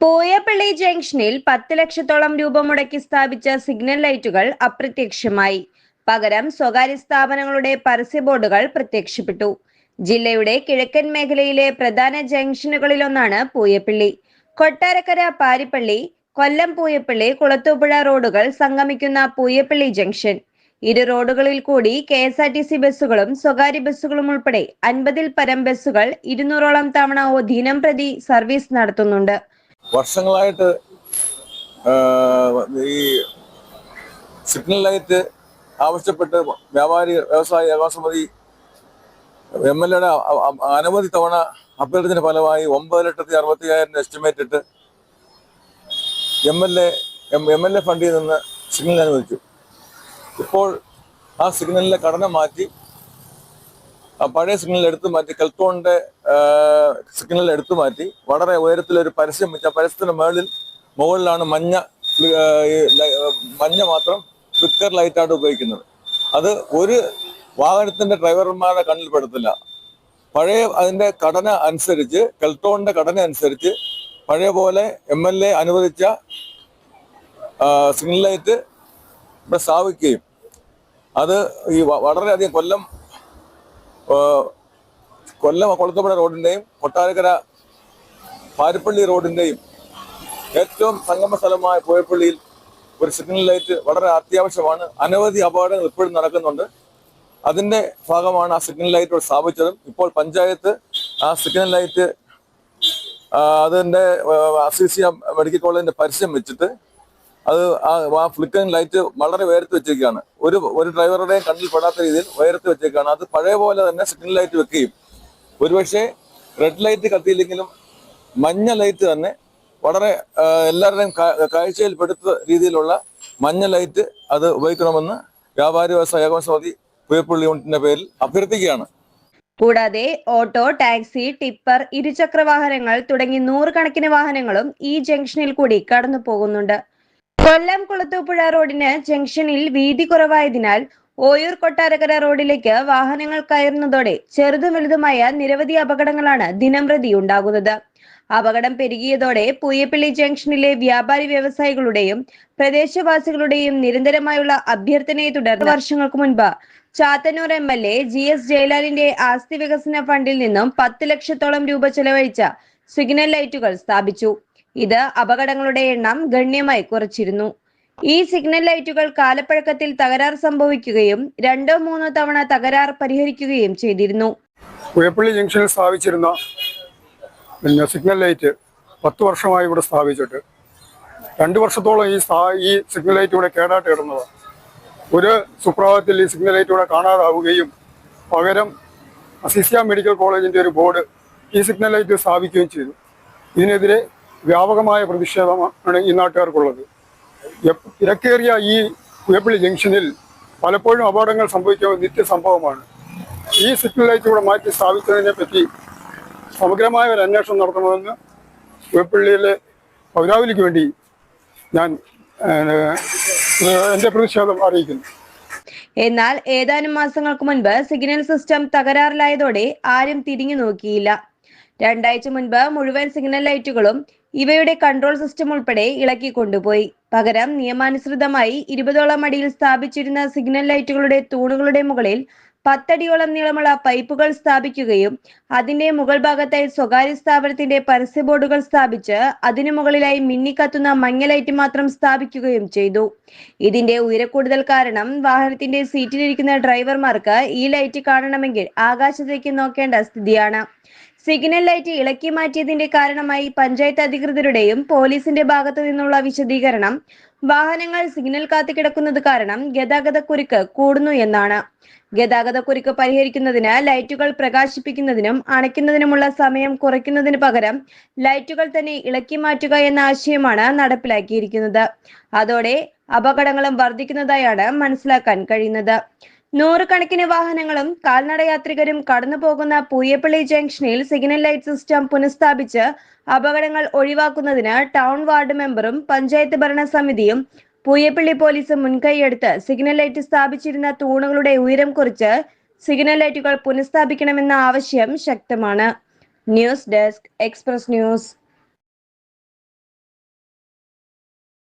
പൂയപ്പള്ളി ജംഗ്ഷനിൽ പത്ത് ലക്ഷത്തോളം രൂപ മുടക്കി സ്ഥാപിച്ച സിഗ്നൽ ലൈറ്റുകൾ അപ്രത്യക്ഷമായി. പകരം സ്വകാര്യ സ്ഥാപനങ്ങളുടെ പരസ്യ ബോർഡുകൾ പ്രത്യക്ഷപ്പെട്ടു. ജില്ലയുടെ കിഴക്കൻ മേഖലയിലെ പ്രധാന ജംഗ്ഷനുകളിലൊന്നാണ് പൂയപ്പള്ളി. കൊട്ടാരക്കര പാരിപ്പള്ളി കൊല്ലം പൂയപ്പള്ളി കുളത്തൂപ്പുഴ റോഡുകൾ സംഗമിക്കുന്ന പൂയപ്പള്ളി ജംഗ്ഷൻ. ഇരു റോഡുകളിൽ കൂടി K S R T C ബസ്സുകളും സ്വകാര്യ ബസ്സുകളും ഉൾപ്പെടെ അൻപതിൽ പരം ബസ്സുകൾ ഇരുന്നൂറോളം തവണ ദിനം പ്രതി സർവീസ് നടത്തുന്നുണ്ട്. വർഷങ്ങളായിട്ട് ഈ സിഗ്നൽ ലൈറ്റ് ആവശ്യപ്പെട്ട് വ്യാപാരി വ്യവസായ ഏകോസമിതി എം എൽ എയുടെ അനവധി തവണ അഭ്യർത്ഥന ഫലമായി ഒമ്പത് ലക്ഷത്തി അറുപത്തി അയ്യായിരം എസ്റ്റിമേറ്റ് ഇട്ട് M L A M L A ഫണ്ടിൽ നിന്ന് സിഗ്നൽ അനുവദിച്ചു. ഇപ്പോൾ ആ സിഗ്നലിലെ ഘടന മാറ്റി പഴയ സിഗ്നൽ എടുത്തു മാറ്റി കൽത്തോണിന്റെ സിഗ്നൽ എടുത്തു മാറ്റി വളരെ ഉയരത്തിലൊരു പരസ്യം വെച്ച പരസ്യത്തിന് മുകളിൽ മുകളിലാണ് മഞ്ഞ മഞ്ഞ മാത്രം ഫ്ലിക്കർ ലൈറ്റായിട്ട് ഉപയോഗിക്കുന്നത്. അത് ഒരു വാഹനത്തിന്റെ ഡ്രൈവർമാരുടെ കണ്ണിൽ പെടത്തില്ല. പഴയ അതിന്റെ ഘടന അനുസരിച്ച് കെൽട്ടോണിന്റെ ഘടന അനുസരിച്ച് പഴയ പോലെ എം എൽ എ അനുവദിച്ച സിഗ്നൽ ലൈറ്റ് ഇവിടെ സ്ഥാപിക്കുകയും അത് ഈ വളരെയധികം കൊല്ലം കൊല്ലം കൊളത്തപ്പുഴ റോഡിന്റെയും കൊട്ടാരക്കര പാരിപ്പള്ളി റോഡിന്റെയും ഏറ്റവും സംഗമ സ്ഥലമായ പോയപ്പള്ളിയിൽ ഒരു സിഗ്നൽ ലൈറ്റ് വളരെ അത്യാവശ്യമാണ്. അനവധി അപകടങ്ങൾ ഇപ്പോഴും നടക്കുന്നുണ്ട്. അതിന്റെ ഭാഗമാണ് ആ സിഗ്നൽ ലൈറ്റ് സ്ഥാപിച്ചതും. ഇപ്പോൾ പഞ്ചായത്ത് ആ സിഗ്നൽ ലൈറ്റ് അതിന്റെ അസിസിയ മെഡിക്കൽ കോളേജിന്റെ പരസ്യം വെച്ചിട്ട് അത് ആ ഫ്ലിക്കറിംഗ് ലൈറ്റ് വളരെ ഉയരത്ത് വെച്ചേക്കാണ്. ഒരു ഒരു ഡ്രൈവറുടെയും കണ്ണിൽ പെടാത്ത രീതിയിൽ വയർത്ത് വെച്ചേക്കാണ്. അത് പഴയ പോലെ തന്നെ സിഗ്നൽ ലൈറ്റ് വെക്കുകയും ഒരുപക്ഷെ റെഡ് ലൈറ്റ് കത്തിയില്ലെങ്കിലും മഞ്ഞ ലൈറ്റ് തന്നെ വളരെ എല്ലാവരുടെയും കാഴ്ചയിൽപ്പെടുത്ത രീതിയിലുള്ള മഞ്ഞ ലൈറ്റ് അത് ഉപയോഗിക്കണമെന്ന് വ്യാപാരി വ്യവസായ ഏകോപന പുയപ്പള്ളി യൂണിറ്റിന്റെ പേരിൽ അഭ്യർത്ഥിക്കുകയാണ്. കൂടാതെ ഓട്ടോ ടാക്സി ടിപ്പർ ഇരുചക്ര വാഹനങ്ങൾ തുടങ്ങി നൂറുകണക്കിന് വാഹനങ്ങളും ഈ ജംഗ്ഷനിൽ കൂടി കടന്നു പോകുന്നുണ്ട് കൊല്ലം കുളത്തൂപ്പുഴ റോഡിന് ജംഗ്ഷനിൽ വീതി കുറവായതിനാൽ ഓയൂർ കൊട്ടാരക്കര റോഡിലേക്ക് വാഹനങ്ങൾ കയറുന്നതോടെ ചെറുതും വലുതുമായ നിരവധി അപകടങ്ങളാണ് ദിനംപ്രതി ഉണ്ടാകുന്നത്. അപകടം പെരുകിയതോടെ പൂയപ്പള്ളി ജംഗ്ഷനിലെ വ്യാപാരി വ്യവസായികളുടെയും പ്രദേശവാസികളുടെയും നിരന്തരമായുള്ള അഭ്യർത്ഥനയെ തുടർന്ന് വർഷങ്ങൾക്ക് മുൻപ് Chathannoor M L A G S ജയലാലിന്റെ ആസ്തി വികസന ഫണ്ടിൽ നിന്നും പത്ത് ലക്ഷത്തോളം രൂപ ചെലവഴിച്ച സിഗ്നൽ ലൈറ്റുകൾ സ്ഥാപിച്ചു. ഇത് അപകടങ്ങളുടെ എണ്ണം ഗണ്യമായി കുറച്ചിരുന്നു. ഈ സിഗ്നൽ ലൈറ്റുകൾ കാലപ്പഴക്കത്തിൽ തകരാർ സംഭവിക്കുകയും രണ്ടോ മൂന്നോ തവണ തകരാർ പരിഹരിക്കുകയും ചെയ്തിരുന്നു. പുഴപ്പള്ളി ജംഗ്ഷനിൽ സ്ഥാപിച്ചിരുന്ന പിന്നെ സിഗ്നൽ ലൈറ്റ് പത്ത് വർഷമായി ഇവിടെ സ്ഥാപിച്ചിട്ട്. രണ്ട് വർഷത്തോളം ഈ ഈ സിഗ്നൽ ലൈറ്റ് ഇവിടെ കേടായിട്ട് ഇടുന്നത് ഒരു സുപ്രഭാതത്തിൽ ഈ സിഗ്നൽ ലൈറ്റ് ഇവിടെ കാണാതാവുകയും പകരം അസിസ്യ മെഡിക്കൽ കോളേജിന്റെ ഒരു ബോർഡ് ഈ സിഗ്നൽ ലൈറ്റ് സ്ഥാപിക്കുകയും ചെയ്തു. ഇതിനെതിരെ വ്യാപകമായ പ്രതിഷേധമാണ് ഈ നാട്ടുകാർക്കുള്ളത്. തിരക്കേറിയ ഈ പുയപ്പള്ളി ജംഗ്ഷനിൽ പലപ്പോഴും അപകടങ്ങൾ സംഭവിക്കുന്ന നിത്യസംഭവമാണ്. ഈ സിഗ്നൽ ലൈറ്റ് ഇവിടെ മാറ്റി സ്ഥാപിച്ചതിനെ പറ്റി സമഗ്രമായ ഒരു അന്വേഷണം നടത്തണമെന്ന് പുയപ്പള്ളിയിലെ പൗരാവലിക്ക് വേണ്ടി ഞാൻ എന്റെ പ്രതിഷേധം അറിയിക്കുന്നു. എന്നാൽ ഏതാനും മാസങ്ങൾക്ക് മുൻപ് സിഗ്നൽ സിസ്റ്റം തകരാറിലായതോടെ ആരും തിരിഞ്ഞു നോക്കിയില്ല. രണ്ടാഴ്ച മുൻപ് മുഴുവൻ സിഗ്നൽ ലൈറ്റുകളും ഇവയുടെ കൺട്രോൾ സിസ്റ്റം ഉൾപ്പെടെ ഇളക്കി കൊണ്ടുപോയി. പകരം നിയമാനുസൃതമായി ഇരുപതോളം അടിയിൽ സ്ഥാപിച്ചിരുന്ന സിഗ്നൽ ലൈറ്റുകളുടെ തൂണുകളുടെ മുകളിൽ പത്തടിയോളം നീളമുള്ള പൈപ്പുകൾ സ്ഥാപിക്കുകയും അതിന്റെ മുകൾ ഭാഗത്തായി സ്വകാര്യ സ്ഥാപനത്തിന്റെ പരസ്യ ബോർഡുകൾ സ്ഥാപിച്ച് അതിനു മുകളിലായി മിന്നിക്കത്തുന്ന മഞ്ഞ ലൈറ്റ് മാത്രം സ്ഥാപിക്കുകയും ചെയ്തു. ഇതിന്റെ ഉയരക്കൂടുതൽ കാരണം വാഹനത്തിന്റെ സീറ്റിലിരിക്കുന്ന ഡ്രൈവർമാർക്ക് ഈ ലൈറ്റ് കാണണമെങ്കിൽ ആകാശത്തേക്ക് നോക്കേണ്ട സ്ഥിതിയാണ്. സിഗ്നൽ ലൈറ്റ് ഇളക്കി മാറ്റിയതിന്റെ കാരണമായി പഞ്ചായത്ത് അധികൃതരുടെയും പോലീസിന്റെ ഭാഗത്തു നിന്നുള്ള വിശദീകരണം വാഹനങ്ങൾ സിഗ്നൽ കാത്തു കിടക്കുന്നത് കാരണം ഗതാഗതക്കുരുക്ക് കൂടുന്നു എന്നാണ്. ഗതാഗതക്കുരുക്ക് പരിഹരിക്കുന്നതിന് ലൈറ്റുകൾ പ്രകാശിപ്പിക്കുന്നതിനും അണയ്ക്കുന്നതിനുമുള്ള സമയം കുറയ്ക്കുന്നതിന് പകരം ലൈറ്റുകൾ തന്നെ ഇളക്കി മാറ്റുക എന്ന ആശയമാണ് നടപ്പിലാക്കിയിരിക്കുന്നത്. അതോടെ അപകടങ്ങളും വർദ്ധിക്കുന്നതായാണ് മനസ്സിലാക്കാൻ കഴിയുന്നത്. നൂറുകണക്കിന് വാഹനങ്ങളും കാൽനടയാത്രികരും കടന്നുപോകുന്ന കടന്നു പോകുന്ന പൂയപ്പള്ളി ജംഗ്ഷനിൽ സിഗ്നൽ ലൈറ്റ് സിസ്റ്റം പുനഃസ്ഥാപിച്ച് അപകടങ്ങൾ ഒഴിവാക്കുന്നതിന് ടൗൺ വാർഡ് മെമ്പറും പഞ്ചായത്ത് ഭരണസമിതിയും പൂയപ്പള്ളി പോലീസും മുൻകൈയെടുത്ത് സിഗ്നൽ ലൈറ്റ് സ്ഥാപിച്ചിരുന്ന തൂണുകളുടെ ഉയരം കുറിച്ച് സിഗ്നൽ ലൈറ്റുകൾ പുനഃസ്ഥാപിക്കണമെന്ന ആവശ്യം ശക്തമാണ്. News desk express news.